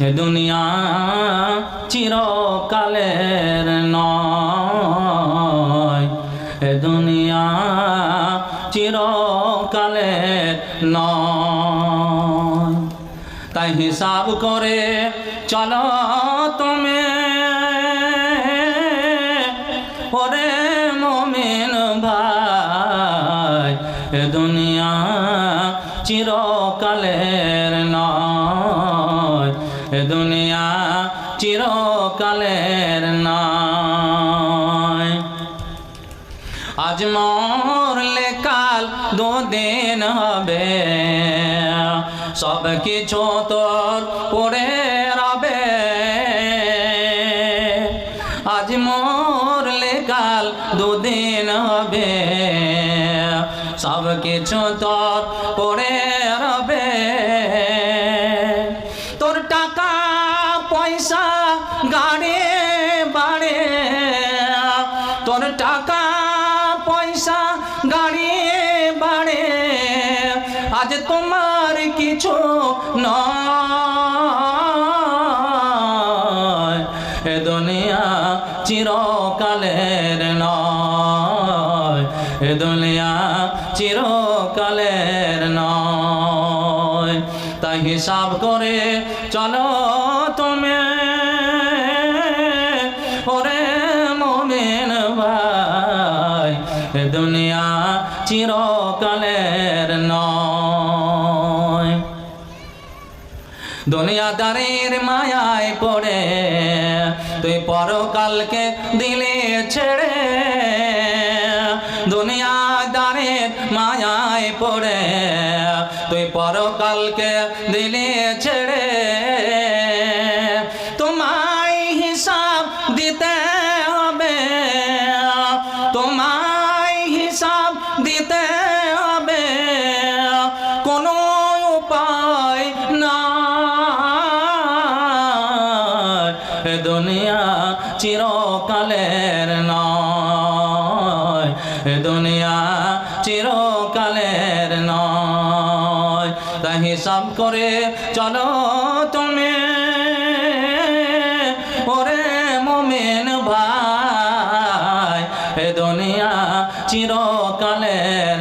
দুনিয়া চিরকালের নয়। এ দুনিয়া চিরকালের নয়। তাই হিসাব করে চলো তুমি। ওরে মমিন ভাই, এ দুনিয়া চিরকালের নয়। দুনিয়া চিরকালের নয়। আজ মরলে কাল দুদিন হবে। সব কিছু তোর পড়ে রবে। আজ মরলে কাল দুদিন হবে। সব কিছু তোর পড়ে রবে। পয়সা গাড়ি বাড়ে, তোর টাকা পয়সা গাড়ি বাড়ে, আজ তোমার কিছু নয়। এ চিরকালের নয়। এ দুনিয়া চিরকালের নয়। তাই হিসাব করে চলো তুমি দুনিয়া চিরকালের নয়। দুনিয়াদারের মায়ায় পড়ে, তুই পরকালকে দিলে ছেড়ে। দুনিয়াদারের মায়ায় পড়ে, তুই পরকালকে দিলে ছেড়ে। দুনিয়া চিরকালের নয়। দুনিয়া চিরকালের নয়। তাই হিসাব করে চলো তুমি। ওরে মোমেন ভাই, এ দুনিয়া চিরকালের